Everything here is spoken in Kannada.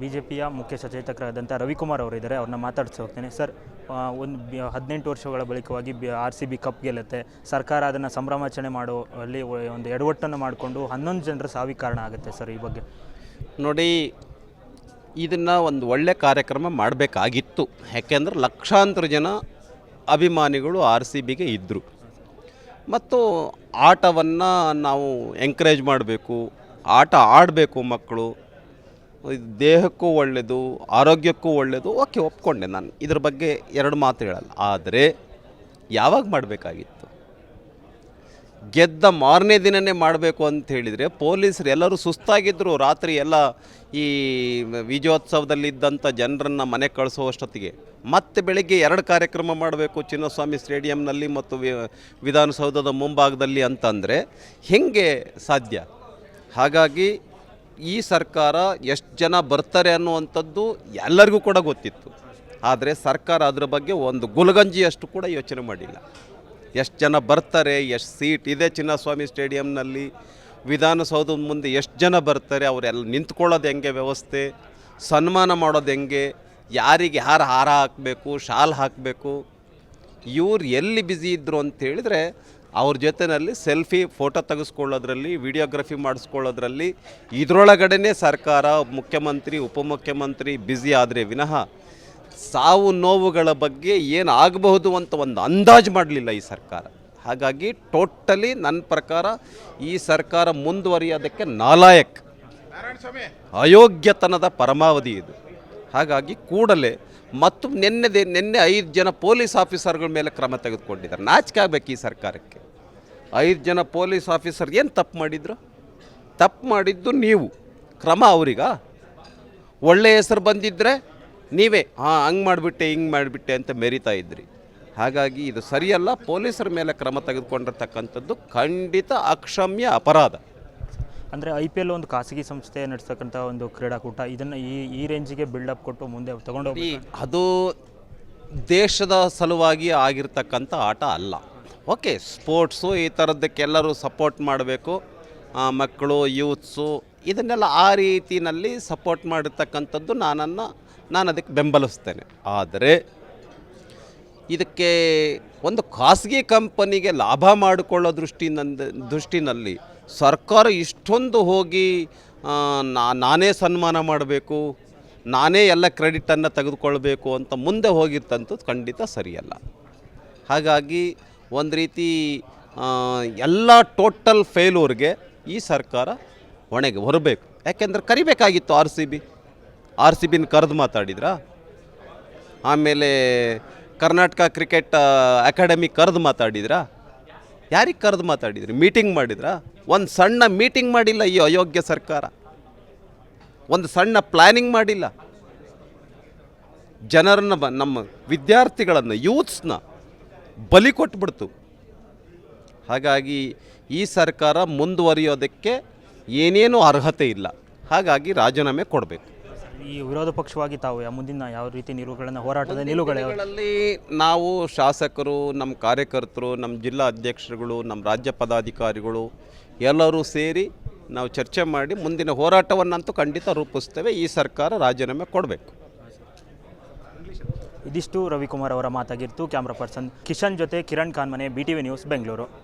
ಬಿ ಜೆ ಪಿಯ ಮುಖ್ಯ ಸಚೇತಕರಾದಂಥ ರವಿಕುಮಾರ್ ಅವರು ಇದ್ದಾರೆ ಅವ್ರನ್ನ ಮಾತಾಡ್ಸಿ ಹೋಗ್ತೇನೆ. ಸರ್ ಒಂದು ಹದಿನೆಂಟು ವರ್ಷಗಳ ಬಳಿಕವಾಗಿ B, R C B cup ಗೆಲ್ಲುತ್ತೆ. ಸರ್ಕಾರ ಅದನ್ನು ಸಂಭ್ರಮಾಚರಣೆ ಮಾಡೋ ಅಲ್ಲಿ ಒಂದು ಎಡವಟ್ಟನ್ನು ಮಾಡಿಕೊಂಡು ಹನ್ನೊಂದು ಜನರ ಸಾವಿಗೆ ಕಾರಣ ಆಗುತ್ತೆ ಸರ್ ಈ ಬಗ್ಗೆ. ನೋಡಿ, ಇದನ್ನು ಒಂದು ಒಳ್ಳೆ ಕಾರ್ಯಕ್ರಮ ಮಾಡಬೇಕಾಗಿತ್ತು. ಯಾಕೆಂದ್ರೆ ಲಕ್ಷಾಂತರ ಜನ ಅಭಿಮಾನಿಗಳು ಆರ್ ಸಿ ಬಿಗೆ ಇದ್ದರು ಮತ್ತು ಆಟವನ್ನು ನಾವು ಎಂಕರೇಜ್ ಮಾಡಬೇಕು, ಆಟ ಆಡಬೇಕು ಮಕ್ಕಳು. ದೇಹಕ್ಕೂ ಒಳ್ಳೆಯದು ಆರೋಗ್ಯಕ್ಕೂ ಒಳ್ಳೆಯದು ಓಕೆ, ಒಪ್ಕೊಂಡೆ ನಾನು. ಇದ್ರ ಬಗ್ಗೆ ಎರಡು ಮಾತು ಹೇಳಲ್ಲ. ಆದರೆ ಯಾವಾಗ ಮಾಡಬೇಕಾಗಿತ್ತು? ಗೆದ್ದ ಮಾರನೇ ದಿನನೇ ಮಾಡಬೇಕು ಅಂತ ಹೇಳಿದರೆ ಪೊಲೀಸರು ಎಲ್ಲರೂ ಸುಸ್ತಾಗಿದ್ದರು ರಾತ್ರಿ ಎಲ್ಲ ಈ ವಿಜಯೋತ್ಸವದಲ್ಲಿದ್ದಂಥ ಜನರನ್ನು ಮನೆ ಕಳಿಸುವಷ್ಟೊತ್ತಿಗೆ. ಮತ್ತೆ ಬೆಳಿಗ್ಗೆ ಎರಡು ಕಾರ್ಯಕ್ರಮ ಮಾಡಬೇಕು ಚಿನ್ನಸ್ವಾಮಿ ಸ್ಟೇಡಿಯಂನಲ್ಲಿ ಮತ್ತು ವಿಧಾನಸೌಧದ ಮುಂಭಾಗದಲ್ಲಿ ಅಂತಂದರೆ ಹೇಗೆ ಸಾಧ್ಯ? ಹಾಗಾಗಿ ಈ ಸರ್ಕಾರ ಎಷ್ಟು ಜನ ಬರ್ತಾರೆ ಅನ್ನುವಂಥದ್ದು ಎಲ್ಲರಿಗೂ ಕೂಡ ಗೊತ್ತಿತ್ತು. ಆದರೆ ಸರ್ಕಾರ ಅದರ ಬಗ್ಗೆ ಒಂದು ಗುಲಗಂಜಿಯಷ್ಟು ಕೂಡ ಯೋಚನೆ ಮಾಡಿಲ್ಲ. ಎಷ್ಟು ಜನ ಬರ್ತಾರೆ, ಎಷ್ಟು ಸೀಟ್ ಇದೆ ಚಿನ್ನಸ್ವಾಮಿ ಸ್ಟೇಡಿಯಂನಲ್ಲಿ, ವಿಧಾನಸೌಧದ ಮುಂದೆ ಎಷ್ಟು ಜನ ಬರ್ತಾರೆ, ಅವರೆಲ್ಲ ನಿಂತ್ಕೊಳ್ಳೋದು ಹೆಂಗೆ ವ್ಯವಸ್ಥೆ, ಸನ್ಮಾನ ಮಾಡೋದು ಹೆಂಗೆ, ಯಾರಿಗೆ ಯಾರು ಹಾರ ಹಾಕಬೇಕು, ಶಾಲ್ ಹಾಕಬೇಕು, ಇವ್ರು ಎಲ್ಲಿ ಬ್ಯುಸಿ ಇದ್ದರು ಅಂತ ಹೇಳಿದರೆ ಅವ್ರ ಜೊತೆಯಲ್ಲಿ ಸೆಲ್ಫಿ ಫೋಟೋ ತೆಗೆಸ್ಕೊಳ್ಳೋದ್ರಲ್ಲಿ ವಿಡಿಯೋಗ್ರಫಿ ಮಾಡಿಸ್ಕೊಳ್ಳೋದ್ರಲ್ಲಿ ಇದರೊಳಗಡೆನೇ ಸರ್ಕಾರ ಮುಖ್ಯಮಂತ್ರಿ ಉಪಮುಖ್ಯಮಂತ್ರಿ ಬ್ಯುಸಿ ಆದರೆ ವಿನಃ ಸಾವು ನೋವುಗಳ ಬಗ್ಗೆ ಏನು ಆಗಬಹುದು ಅಂತ ಒಂದು ಅಂದಾಜು ಮಾಡಲಿಲ್ಲ ಈ ಸರ್ಕಾರ. ಹಾಗಾಗಿ ಟೋಟಲಿ ನನ್ನ ಪ್ರಕಾರ ಈ ಸರ್ಕಾರ ಮುಂದುವರಿಯೋದಕ್ಕೆ ನಾಲಾಯಕ್. ಅಯೋಗ್ಯತನದ ಪರಮಾವಧಿ ಇದು. ಹಾಗಾಗಿ ಕೂಡಲೇ ಮತ್ತು ನಿನ್ನೆದೆ ನಿನ್ನೆ ಐದು ಜನ ಪೊಲೀಸ್ ಆಫೀಸರ್ಗಳ ಮೇಲೆ ಕ್ರಮ ತೆಗೆದುಕೊಂಡಿದ್ದಾರೆ. ನಾಚಿಕೆ ಆಗಬೇಕು ಈ ಸರ್ಕಾರಕ್ಕೆ. ಐದು ಜನ ಪೊಲೀಸ್ ಆಫೀಸರ್ ಏನು ತಪ್ಪು ಮಾಡಿದ್ರು? ತಪ್ಪು ಮಾಡಿದ್ದು ನೀವು. ಕ್ರಮ ಅವರಿಗ. ಒಳ್ಳೆಯ ಹೆಸರು ಬಂದಿದ್ದರೆ ನೀವೇ, ಹಾಂ, ಹಂಗೆ ಮಾಡಿಬಿಟ್ಟೆ, ಹಿಂಗೆ ಮಾಡಿಬಿಟ್ಟೆ ಅಂತ ಮೆರಿತಾ ಇದ್ರಿ. ಹಾಗಾಗಿ ಇದು ಸರಿಯಲ್ಲ. ಪೊಲೀಸರ ಮೇಲೆ ಕ್ರಮ ತೆಗೆದುಕೊಂಡಿರ್ತಕ್ಕಂಥದ್ದು ಖಂಡಿತ ಅಕ್ಷಮ್ಯ ಅಪರಾಧ. ಅಂದರೆ ಐ ಪಿ ಎಲ್ ಒಂದು ಖಾಸಗಿ ಸಂಸ್ಥೆ ನಡೆಸ್ತಕ್ಕಂಥ ಒಂದು ಕ್ರೀಡಾಕೂಟ. ಇದನ್ನು ಈ ಈ ರೇಂಜಿಗೆ ಬಿಲ್ಡಪ್ ಕೊಟ್ಟು ಮುಂದೆ ತಗೊಂಡೋಗಿ ಈ ಅದು ದೇಶದ ಸಲುವಾಗಿ ಆಗಿರ್ತಕ್ಕಂಥ ಆಟ ಅಲ್ಲ. ಓಕೆ ಸ್ಪೋರ್ಟ್ಸು ಈ ಥರದ್ದಕ್ಕೆಲ್ಲರೂ ಸಪೋರ್ಟ್ ಮಾಡಬೇಕು. ಮಕ್ಕಳು ಯೂತ್ಸು ಇದನ್ನೆಲ್ಲ ಆ ರೀತಿಯಲ್ಲಿ ಸಪೋರ್ಟ್ ಮಾಡಿರ್ತಕ್ಕಂಥದ್ದು ನಾನನ್ನು ನಾನು ಅದಕ್ಕೆ ಬೆಂಬಲಿಸ್ತೇನೆ. ಆದರೆ ಇದಕ್ಕೆ ಒಂದು ಖಾಸಗಿ ಕಂಪನಿಗೆ ಲಾಭ ಮಾಡಿಕೊಳ್ಳೋ ದೃಷ್ಟಿನಂದ ದೃಷ್ಟಿನಲ್ಲಿ ಸರ್ಕಾರ ಇಷ್ಟೊಂದು ಹೋಗಿ ನಾನೇ ಸನ್ಮಾನ ಮಾಡಬೇಕು, ನಾನೇ ಎಲ್ಲ ಕ್ರೆಡಿಟನ್ನು ತೆಗೆದುಕೊಳ್ಬೇಕು ಅಂತ ಮುಂದೆ ಹೋಗಿರ್ತಂಥದ್ದು ಖಂಡಿತ ಸರಿಯಲ್ಲ. ಹಾಗಾಗಿ ಒಂದು ರೀತಿ ಎಲ್ಲ ಟೋಟಲ್ ಫೇಲೂರ್ಗೆ ಈ ಸರ್ಕಾರ ಹೊಣೆಗೆ ಹೊರಬೇಕು ಯಾಕೆಂದ್ರೆ ಕರಿಬೇಕಾಗಿತ್ತು R C B R C ಬಿನ ಕರೆದು ಮಾತಾಡಿದ್ರಾ? ಆಮೇಲೆ ಕರ್ನಾಟಕ ಕ್ರಿಕೆಟ್ ಅಕಾಡೆಮಿ ಕರೆದು ಮಾತಾಡಿದ್ರಾ? ಯಾರಿಗೆ ಕರೆದು ಮಾತಾಡಿದ್ರಿ? ಮೀಟಿಂಗ್ ಮಾಡಿದ್ರಾ? ಒಂದು ಸಣ್ಣ ಮೀಟಿಂಗ್ ಮಾಡಿಲ್ಲ ಈ ಅಯೋಗ್ಯ ಸರ್ಕಾರ. ಒಂದು ಸಣ್ಣ ಪ್ಲ್ಯಾನಿಂಗ್ ಮಾಡಿಲ್ಲ. ಜನರನ್ನು ನಮ್ಮ ವಿದ್ಯಾರ್ಥಿಗಳನ್ನು ಯೂತ್ಸ್ನ ಬಲಿ ಕೊಟ್ಬಿಡ್ತು. ಹಾಗಾಗಿ ಈ ಸರ್ಕಾರ ಮುಂದುವರಿಯೋದಕ್ಕೆ ಏನೇನೂ ಅರ್ಹತೆ ಇಲ್ಲ. ಹಾಗಾಗಿ ರಾಜೀನಾಮೆ ಕೊಡಬೇಕು. ಈ ವಿರೋಧ ಪಕ್ಷವಾಗಿ ತಾವು ಮುಂದಿನ ಯಾವ ರೀತಿ ನಿಲುವುಗಳನ್ನು ಹೋರಾಟದ ನಿಲುವುಗಳು ಯಾವ- ದಿನಗಳಲ್ಲಿ ನಾವು ಶಾಸಕರು ನಮ್ಮ ಕಾರ್ಯಕರ್ತರು ನಮ್ಮ ಜಿಲ್ಲಾ ಅಧ್ಯಕ್ಷರುಗಳು ನಮ್ಮ ರಾಜ್ಯ ಪದಾಧಿಕಾರಿಗಳು ಎಲ್ಲರೂ ಸೇರಿ ನಾವು ಚರ್ಚೆ ಮಾಡಿ ಮುಂದಿನ ಹೋರಾಟವನ್ನಂತೂ ಖಂಡಿತ ರೂಪಿಸ್ತೇವೆ. ಈ ಸರ್ಕಾರ ರಾಜೀನಾಮೆ ಕೊಡಬೇಕು. ಇದಿಷ್ಟು ರವಿಕುಮಾರ್ ಅವರ ಮಾತಾಗಿತ್ತು ಕ್ಯಾಮ್ರಾ ಪರ್ಸನ್ ಕಿಶನ್ ಜೊತೆ ಕಿರಣ್ ಖಾನ್ ಮನೆ B T V news Bengaluru.